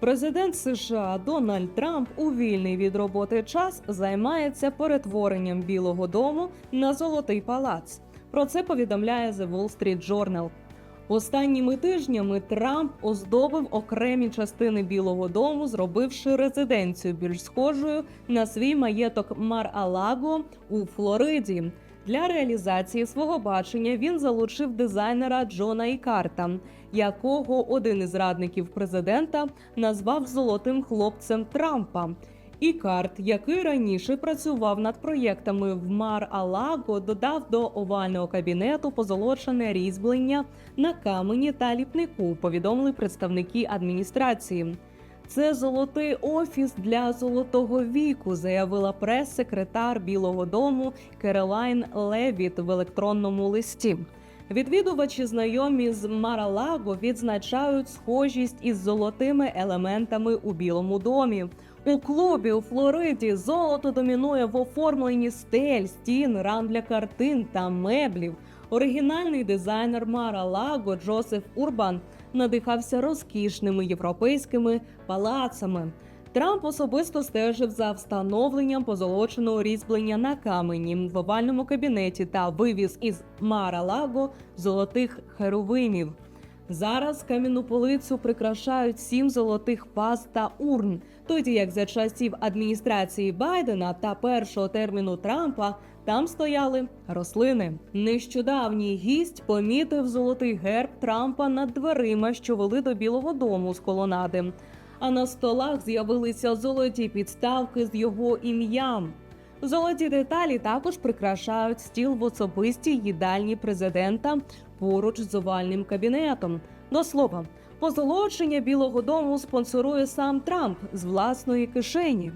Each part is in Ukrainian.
Президент США Дональд Трамп у вільний від роботи час займається перетворенням Білого Дому на золотий палац. Про це повідомляє The Wall Street Journal. Останніми тижнями Трамп оздобив окремі частини Білого Дому, зробивши резиденцію більш схожою на свій маєток Мар-Алаго у Флориді. Для реалізації свого бачення він залучив дизайнера Джона Ікарта, якого один із радників президента назвав золотим хлопцем Трампа. Ікарт, який раніше працював над проєктами в Мар-Алаго, додав до овального кабінету позолочене різьблення на камені та ліпнику. Повідомили представники адміністрації. Це золотий офіс для золотого віку, заявила прес-секретар Білого Дому Керолайн Левіт в електронному листі. Відвідувачі, знайомі з Маралаго, відзначають схожість із золотими елементами у Білому домі. У клубі у Флориді золото домінує в оформленні стель, стін, рам для картин та меблів. Оригінальний дизайнер Мара Лаго Джозеф Урбан надихався розкішними європейськими палацами. Трамп особисто стежив за встановленням позолоченого різьблення на камені в овальному кабінеті та вивіз із Мара Лаго золотих херовимів. Зараз кам'яну полицю прикрашають сім золотих паз та урн, тоді як за часів адміністрації Байдена та першого терміну Трампа там стояли рослини. Нещодавній гість помітив золотий герб Трампа над дверима, що вели до Білого Дому з колонади. А на столах з'явилися золоті підставки з його ім'ям. Золоті деталі також прикрашають стіл в особистій їдальні президента поруч з овальним кабінетом. До слова, позолочення Білого Дому спонсорує сам Трамп з власної кишені.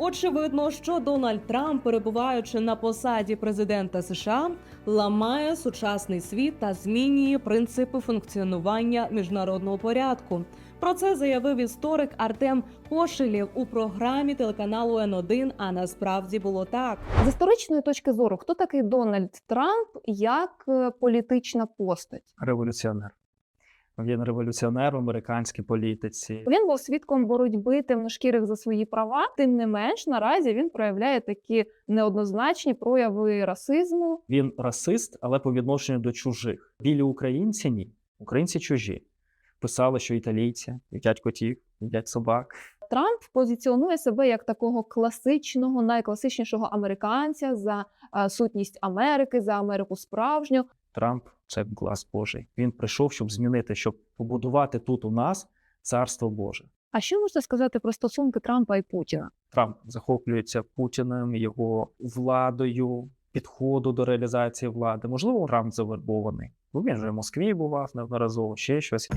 Очевидно, що Дональд Трамп, перебуваючи на посаді президента США, ламає сучасний світ та змінює принципи функціонування міжнародного порядку. Про це заявив історик Артем Кошелєв у програмі телеканалу Н1, А насправді було так. З історичної точки зору, хто такий Дональд Трамп як е, політична постать? революціонер. Він революціонер в американській політиці. Він був свідком боротьби темношкірих за свої права. Тим не менш, наразі він проявляє такі неоднозначні прояви расизму. Він расист, але по відношенню до чужих. Білі українці ні. Українці чужі. Писали, що італійці їдять котів, їдять собак. Трамп позиціонує себе як такого класичного, найкласичнішого американця за сутність Америки, за Америку справжню. Трамп це глас Божий. Він прийшов, щоб змінити, щоб побудувати тут у нас царство Боже. А що можна сказати про стосунки Трампа і Путіна? Трамп захоплюється Путіним, його владою, підходу до реалізації влади. Можливо, Трамп завербований. Бо він вже в Москві бував неодноразово, ще щось.